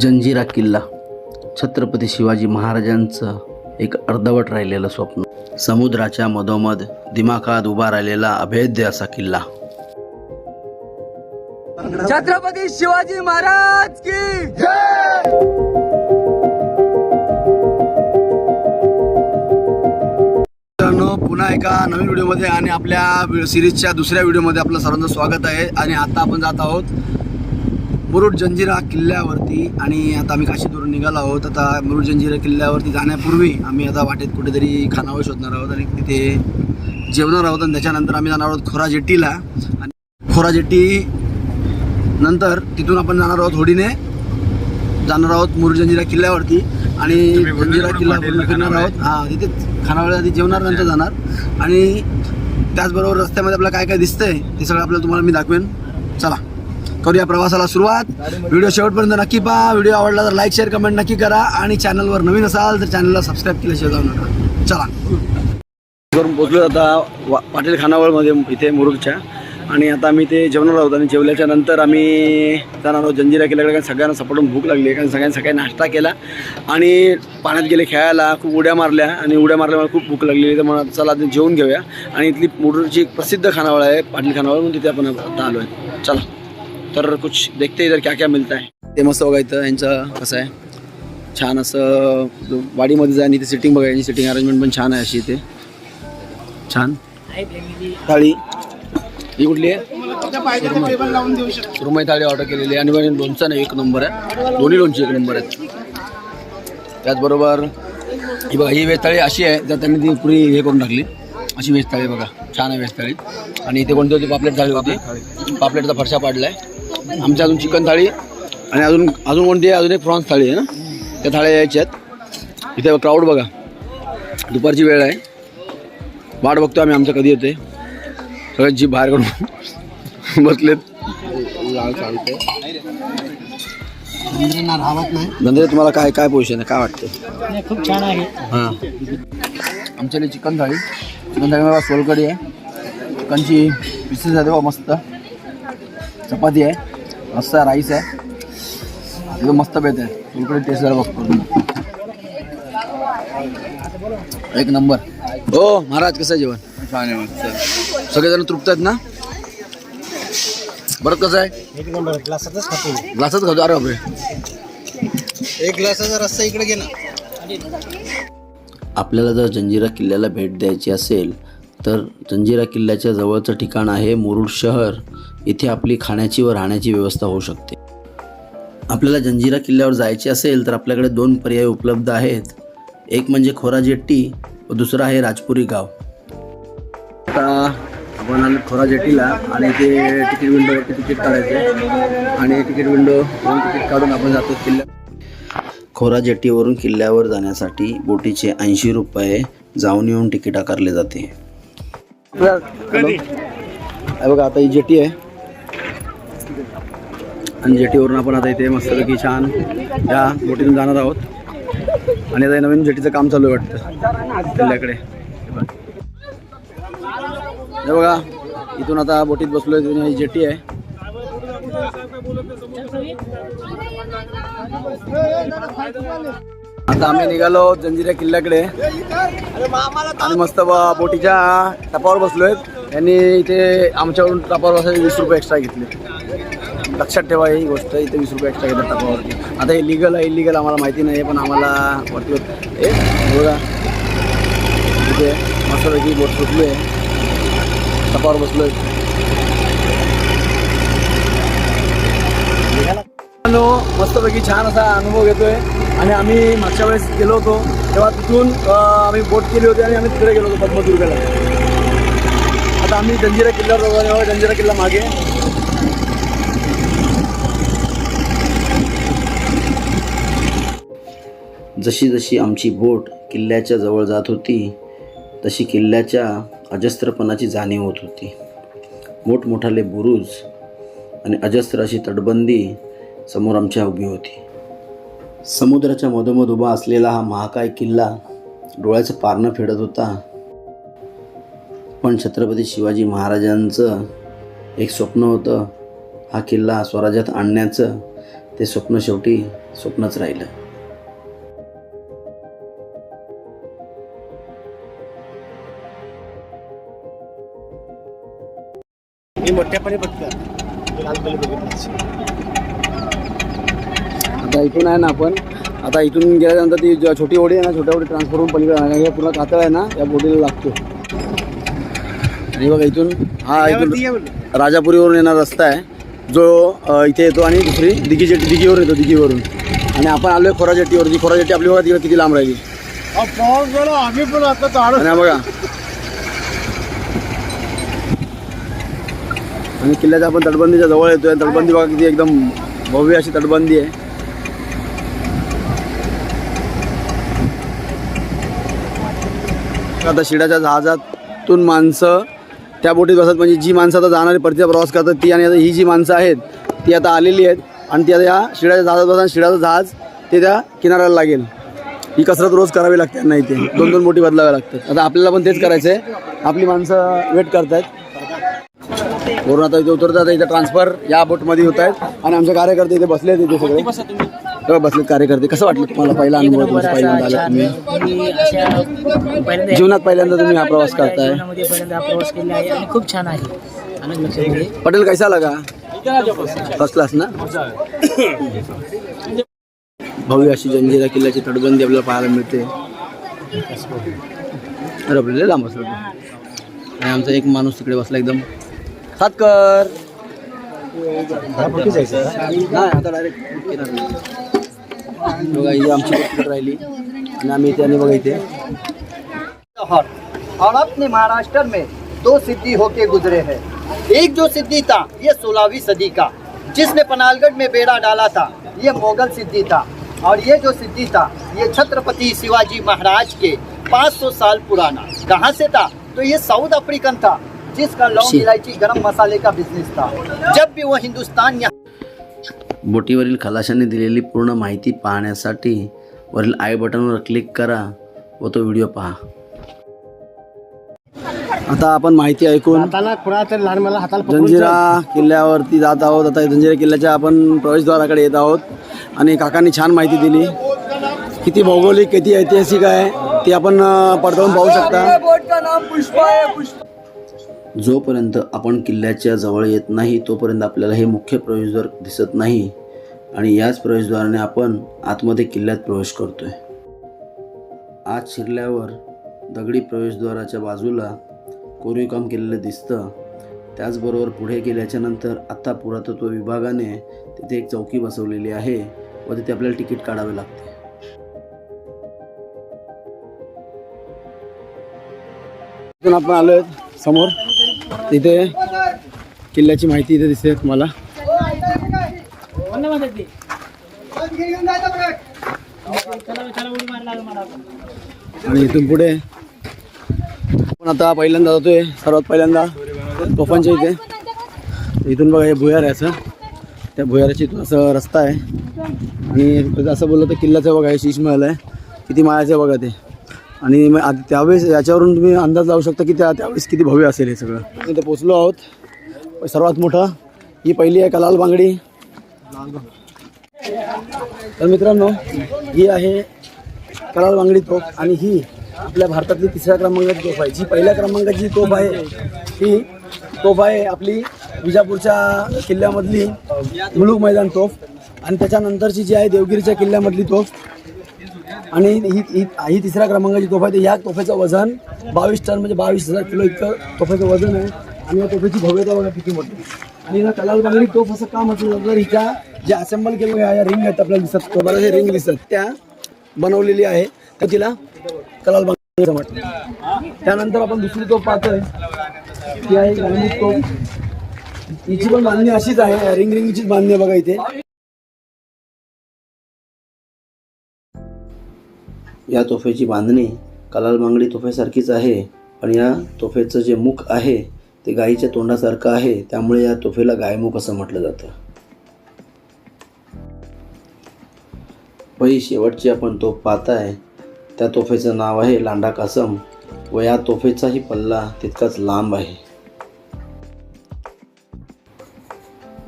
जंजिरा किल्ला. छत्रपती शिवाजी महाराजांचं एक अर्धवट राहिलेलं स्वप्न. समुद्राच्या मधोमध दिमाखात उभा राहिलेला अभेद्य असा किल्ला. छत्रपती शिवाजी महाराज की पुन्हा एका नवीन व्हिडिओमध्ये आणि आपल्या सिरीजच्या दुसऱ्या व्हिडिओमध्ये आपलं सर्वांचं स्वागत आहे. आणि आता आपण जात आहोत मुरुड जंजिरा किल्ल्यावरती आणि आता आम्ही काशीतवरून निघालो आहोत. आता मुरुड जंजिरा किल्ल्यावरती जाण्यापूर्वी आम्ही आता वाटेत कुठेतरी खानावळ शोधणार आहोत आणि तिथे जेवणार आहोत आणि त्याच्यानंतर आम्ही जाणार आहोत खोरा जेट्टीला. आणि खोरा जेट्टी नंतर तिथून आपण जाणार आहोत होडीने. जाणार आहोत मुरुड जंजिरा किल्ल्यावरती आणि जंजिरा किल्ला फिरणार आहोत. हा तिथे खानावळ आधी जेवणार नंतर जाणार. आणि त्याचबरोबर रस्त्यामध्ये आपल्याला काय काय दिसतंय ते सगळं आपल्याला तुम्हाला मी दाखवेन. चला. करूया प्रवासाला सुरुवात. व्हिडिओ शेवटपर्यंत नक्की पहा. व्हिडिओ आवडला तर लाईक शेअर कमेंट नक्की करा. आणि चॅनलवर नवीन असाल तर चॅनलला सबस्क्राईब केल्याशिवाय जाऊ नका. चला. करून पोचलो आता वा पाटील खानावळमध्ये इथे मुरुडच्या. आणि आता आम्ही ते जेवणार आहोत आणि जेवल्याच्या नंतर आम्ही जाणार आहोत जंजिरा केल्याकडे कारण सगळ्यांना सपटून भूक लागली कारण सगळ्यांनी सकाळी नाश्ता केला. आणि पाण्यात गेले खेळायला खूप उड्या मारल्या. आणि उड्या मारल्यामुळे खूप भूक लागलेली तर मग चला आता जेवून घेऊया. आणि इथली मुरुडची एक प्रसिद्ध खानावळ आहे पाटील खानावळ. म्हणून तिथे आपण आता आलो आहे चला. तर कुछ देखते इधर क्या क्या मिळतं आहे ते मस्त बघायचं यांचं कसं आहे. छान असं वाडीमध्ये जाय आणि इथे सिटिंग बघायची सिटिंग अरेंजमेंट पण छान आहे अशी इथे. छान. थाळी. ही कुठली आहे? सुरमई थाळी ऑर्डर केलेली आहे. आणि लोणचा नाही एक नंबर आहे. दोन्ही लोणची एक नंबर आहेत. त्याचबरोबर ही बघा ही वेज थाळी अशी आहे जर त्यांनी ती पुरी हे करून टाकली. अशी वेज थाळी बघा. छान आहे वेज थाळी. आणि इथे कोणती होती? पापलेट थाळी होती. पापलेटचा फरशा पाडला आहे आमच्या अजून चिकन थाळी आणि अजून अजून कोणती आहे? अजून एक प्रॉन्स थाळी आहे ना? त्या थाळ्या यायच्या आहेत. इथे क्राऊड बघा. दुपारची वेळ आहे. वाट बघतो आम्ही आमचं कधी येते सगळ्यात जीप बाहेर काढून बसलेत. नंतर तुम्हाला काय काय पोझिशन आहे? काय वाटतं खूप छान आहे. हां. आमच्याकडे चिकन थाळी. चिकन थाळी मला सोलकडी आहे. चिकनची पिसेस आहे बा मस्त. चपाती आहे. मस्त राईस आहे. एकदम मस्त बेत आहे. सोलकडी टेस्ट जरा बघतो. एक नंबर. हो महाराज कसं आहे जेवण? छान आहे मस्त सगळेजण तृप्त आहेत ना? बरं कसं आहे? एक नंबर ग्लासातच खातो ग्लासच खातो? अरे बापरे. एक ग्लासाचा रस्ता इकडे घे ना. आपल्याला जर जंजिरा किल्ल्याला भेट द्यायची असेल तर जंजिरा किल्ल्याच्या जवळचं ठिकाण आहे मुरुड शहर. इथे आपली खाण्याची व राहण्याची व्यवस्था होऊ शकते. आपल्याला जंजिरा किल्ल्यावर जायचे असेल तर आपल्याकडे दोन पर्याय उपलब्ध आहेत. एक म्हणजे खोरा जेट्टी व दुसरा आहे राजपुरी गाव. आता आपण आलो खोरा जेट्टीला आणि ते तिकीट विंडोवरती तिकीट काढायचे. आणि तिकीट विंडो तिकीट काढून आपण जातो किल्ल्या खोरा जेट्टीवरून किल्ल्यावर जाण्यासाठी बोटीचे ऐंशी रुपये जाऊन येऊन तिकीट आकारले जाते. बघा आता ही जेटी आहे. आणि जेटीवरून आपण आता इथे मस्तपैकी छान या बोटीतून जाणार आहोत. आणि आता हे नवीन जेटीचं काम चालू आहे वाटतं. किल्ल्याकडे हे बघा. इथून आता बोटीत बसलोय तिथून ही जेटी आहे. आता आम्ही निघालो जंजिरा किल्ल्याकडे. आणि मस्त बोटीच्या टपावर बसलोय. यांनी इथे आमच्याकडून टपावर बसायचे वीस रुपये एक्स्ट्रा घेतले. लक्षात ठेवा ही गोष्ट. इथे वीस रुपये एक्स्ट्रा घेतात टाकावरती आता हे लिगल आहे इलिगल आम्हाला माहिती नाही पण आम्हाला वरती ए बघा. इथे मस्तपैकी बोट सुटली आहे टपावर बसलो आहे मस्तपैकी छान असा अनुभव घेतोय. आणि आम्ही मागच्या वेळेस गेलो होतो तेव्हा तिथून आम्ही बोट केली होती आणि आम्ही तिकडे गेलो होतो पद्मदुर्गाला. आता आम्ही जंजिरा किल्ल्यावर जाऊ जंजिरा किल्ला मागे. जशी जशी आमची बोट किल्ल्याच्या जवळ जात होती तशी किल्ल्याच्या अजस्त्रपणाची जाणीव होत होती. मोठमोठाले बुरुज आणि अजस्त्र अशी तटबंदी समोर आमच्या उभी होती. समुद्राच्या मधोमध उभा असलेला हा महाकाय किल्ला डोळ्याचं पारणं फेडत होता. पण छत्रपती शिवाजी महाराजांचं एक स्वप्न होतं. हा किल्ला स्वराज्यात आणण्याचं ते स्वप्न शेवटी स्वप्नच राहिलं. मोठ्यापणे बघतो. लालपणे बघितलं आता इथून आहे ना आपण आता इथून गेल्यानंतर ती छोटी होडी आहे ना छोट्या होडी ट्रान्सफर होऊन पलीकडे आहे. हे पूर्ण कातळ आहे ना या बोटीला लागतो. आणि बघा इथून हा इथून राजापुरीवरून येणारा रस्ता आहे. जो इथे येतो आणि दुसरी दिघी जेटी दिघीवरून येतो दिघीवरून. आणि आपण आलोय खोरा जेटीवर जी खोरा जेटी आपली बघा तिकडे किती लांब राहिली. आम्ही पण आता बघा आणि किल्ल्याच्या आपण तटबंदीच्या जवळ येतोय. तटबंदी बघा किती एकदम भव्य अशी तटबंदी आहे. आता शिडाच्या जहाजातून माणसं त्या बोटीत बसत म्हणजे जी माणसं आता जाणारी परतीचा प्रवास करतात ती आणि आता ही जी माणसं आहेत ती आता आलेली आहेत. आणि ती आता या शिडाच्या जहाजात बसतात शिड्याचं शिडाचं जहाज ते त्या किनाऱ्याला लागेल. ही कसरत रोज करावी लागते त्यांना इथे दोन दोन बोटी बदलाव्या लागतात. आता आपल्याला पण तेच करायचं आहे आपली माणसं वेट करतात वरून आता इथे उतरतात इथे ट्रान्सफर या बोटमध्ये होत आहेत. आणि आमचे कार्यकर्ते इथे बसले आहेत इथे सगळे. तेव्हा बसलेत कार्यकर्ते. कसं वाटलं तुम्हाला? पहिला अनुभव तुमचा पहिल्यांदा आला तुम्ही. जीवनात पहिल्यांदा तुम्ही हा प्रवास करताय. जीवनामध्ये पहिल्यांदा हा प्रवास केला आहे आणि खूप छान आहे. पटेल कैसा लगा? फर्स्ट क्लास ना? भव्य अशी जंजिरा किल्ल्याची तटबंदी आपल्याला पाहायला मिळते. अरे आपल्याला लांब बसलो आणि आमचा एक माणूस तिकडे बसला एकदम. सातकर. नाही आता डायरेक्ट बघा ही आमची boat राहिली. आणि आम्ही इथे बघा इथे. और और अपने महाराष्ट्र में दो सिद्धि होके गुजरे हैं। एक जो सिद्धि था ये सोलहवीं सदी का जिसने पनालगढ़ में बेड़ा डाला था ये मुगल सिद्धि था। और ये जो सिद्धि था ये छत्रपति शिवाजी महाराज के 500 साल पुराना। कहाँ से था? तो ये साउथ अफ्रीकन था। जिसका लौंग शी। इलायची गरम मसाले का बिजनेस था। जब भी वो हिंदुस्तान यहाँ बोटीवरील खलाशाने दिलेली पूर्ण माहिती पाहण्यासाठी वरील आय बटनवर क्लिक करा व तो व्हिडिओ पहा. आता आपण माहिती ऐकून लहान मला हाताला जंजिरा किल्ल्यावरती जात आहोत. आता जंजिरा किल्ल्याच्या आपण प्रवेशद्वाराकडे येत आहोत आणि काकांनी छान माहिती दिली. किती भौगोलिक किती ऐतिहासिक आहे ती आपण पडताळून पाहू शकता. जोपर्यंत आपण किल्ल्याच्या जवळ येत नाही तोपर्यंत आपल्याला हे मुख्य प्रवेशद्वार दिसत नाही आणि याच प्रवेशद्वाराने आपण आतमध्ये किल्ल्यात प्रवेश करतोय. आत शिरल्यावर दगडी प्रवेशद्वाराच्या बाजूला कोरीवकाम केलेलं दिसतं. त्याचबरोबर पुढे गेल्याच्यानंतर आत्ता पुरातत्व विभागाने तिथे एक चौकी बसवलेली आहे व तिथे आपल्याला तिकीट काढावे लागते. इथून आपण आलोय समोर. तिथे किल्ल्याची माहिती इथे दिसते तुम्हाला. आणि इथून पुढे आपण आता पहिल्यांदा जातोय सर्वात पहिल्यांदा तोफांच्या इथे. इथून बघा हे भुयार आहे असं. त्या भुयाराची इथून असं रस्ता आहे. आणि असं बोललं तर किल्ल्याचं बघा हे शीश महल आहे. किती माळ्याचं आहे बघा ते. आणि मग त्यावेळेस याच्यावरून तुम्ही अंदाज लावू शकता की त्या त्यावेळेस किती भव्य असेल हे सगळं? इथे पोचलो आहोत. सर्वात मोठं ही पहिली आहे कलाल बांगडी? तर मित्रांनो ही आहे कलाल बांगडी तोफ आणि ही आपल्या भारतातली तिसऱ्या क्रमांकाची तोफ आहे. जी पहिल्या क्रमांकाची जी तोफ आहे ही तोफ आहे आपली विजापूरच्या किल्ल्यामधली मुलूक मैदान तोफ. आणि त्याच्यानंतरची जी आहे देवगिरीच्या किल्ल्यामधली तोफ. आणि ही ही ही तिसऱ्या क्रमांकाची तोफा आहे. या तोफेचं वजन बावीस टन म्हणजे बावीस हजार किलो इतकं तोफ्याचं वजन आहे. आणि या तोफेची भव्यता बघा किती मोठी. आणि ना कलाल बांगडी तोफ असं का म्हटलं जातं? तर हिच्या जे असेंबल केलं या रिंग आहेत आपल्याला दिसत. बरं हे रिंग दिसत. त्या बनवलेली आहे. तर तिला कलाल बांगडी म्हटलं. त्यानंतर आपण दुसरी तोफ पाहतोय. ती आहे गांधी तोफ. हिची पण बांधणी अशीच आहे. रिंग रिंगचीच बांधणी बघा इथे. या तोफेची बांधणी कलाल बांगडी तोफेसारखीच आहे. पण या तोफेचं जे मुख आहे ते गायीच्या तोंडासारखं आहे. त्यामुळे या तोफेला गायमुख असं म्हटलं जातं. व शेवटची आपण तोफ पाहताय. त्या तोफेचं नाव आहे लांडा कासम व या तोफेचाही पल्ला तितकाच लांब आहे.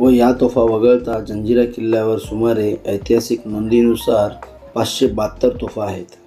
व व या तोफा वगळता जंजिरा किल्ल्यावर सुमारे ऐतिहासिक नोंदीनुसार पाचशे बहात्तर तोफा आहेत.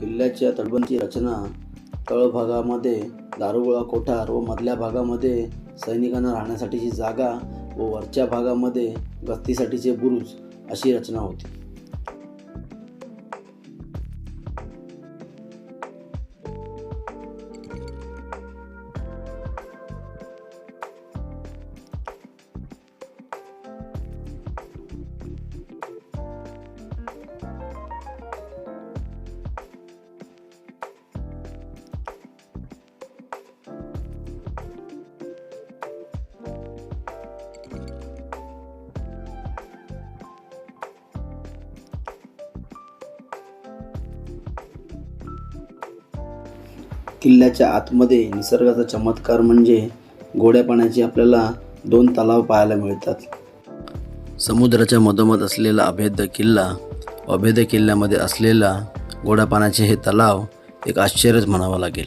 किल्ल्याच्या तटबंदीची रचना तळभागामध्ये दारुगोळा कोठार व मधल्या भागामध्ये सैनिकांना राहण्यासाठीची जागा व वरच्या भागामध्ये गस्तीसाठीचे बुरुज अशी रचना होती. किल्ल्याच्या आतमध्ये निसर्गाचा चमत्कार म्हणजे गोड्या पाण्याचे आपल्याला दोन तलाव पाहायला मिळतात. समुद्राच्या मधोमध असलेला अभेद्य किल्ला अभेद्य किल्ल्यामध्ये असलेला गोड्या पाण्याचे हे तलाव एक आश्चर्यच म्हणावं लागेल.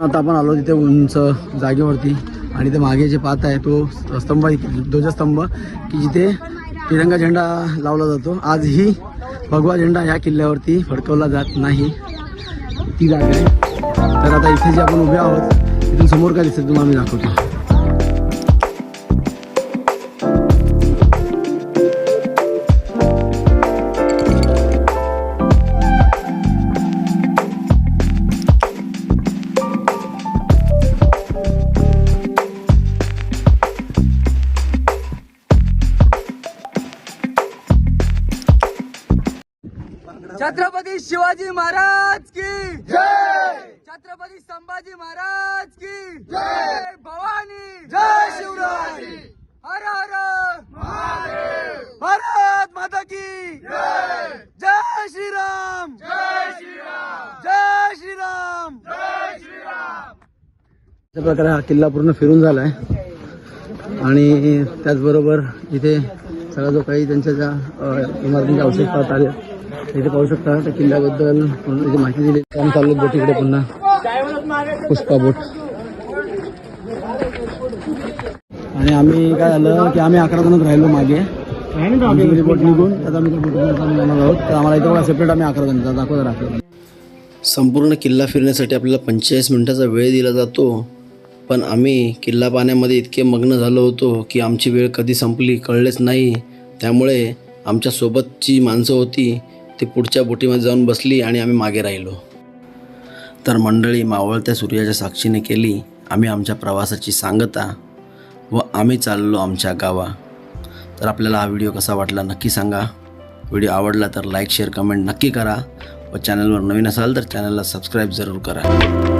आता आपण आलो तिथे उंच जागेवरती आणि ते मागे जे पाहत आहे तो स्तंभ ध्वजस्तंभ की जिथे तिरंगा झेंडा लावला जातो. आजही भगवा झेंडा या किल्ल्यावरती फडकवला जात नाही. ती जागा आहे. तर आता इथे जे आपण उभे आहोत इथून समोर काय दिसतं तुम्हाला मी दाखवतो. शिवाजी महाराज की जय! छत्रपती संभाजी महाराज की जय! भवानी! जय शिवराय! हर हर! भारत माता की जय! जय श्रीराम! जय श्रीराम! जय श्रीराम! जय श्रीराम! अशा प्रकारे हा किल्ला पूर्ण फिरून झाला आहे आणि त्याचबरोबर इथे सगळा जो काही त्यांच्या ज्या इमारतींचे अवशेष पाहत आले इथे पाहू शकता त्या किल्ल्याबद्दल इथे माहिती दिली. काम चालू बोटीकडे पुन्हा. पुष्पा बोट. आणि आम्ही काय झालं की आम्ही अकरा जणच राहिलो मागे. आमची गेली बोट निघून आता आम्ही त्या बोटीमध्ये आम्ही जाणार आहोत. तर आम्हाला इथं सेपरेट आम्ही अकरा जण दाखवत राहतो संपूर्ण किल्ला फिरण्यासाठी आपल्याला पंचेचाळीस मिनिटाचा वेळ दिला जातो. पण आम्ही किल्ला पाण्यामध्ये इतके मग्न झालो होतो की आमची वेळ कधी संपली कळलेच नाही. त्यामुळे आमच्या सोबतची माणसं होती. ती पुढच्या बोटीमध्ये जाऊन बसली आणि आम्ही मागे राहिलो. तर मंडळी मावळत्या सूर्याच्या साक्षीने केली आम्ही आमच्या प्रवासाची सांगता व आम्ही चाललो आमच्या गावा. तर आपल्याला हा व्हिडिओ कसा वाटला नक्की सांगा. व्हिडिओ आवडला तर लाईक शेअर कमेंट नक्की करा व चॅनलवर नवीन असाल तर चॅनलला सबस्क्राईब जरूर करा.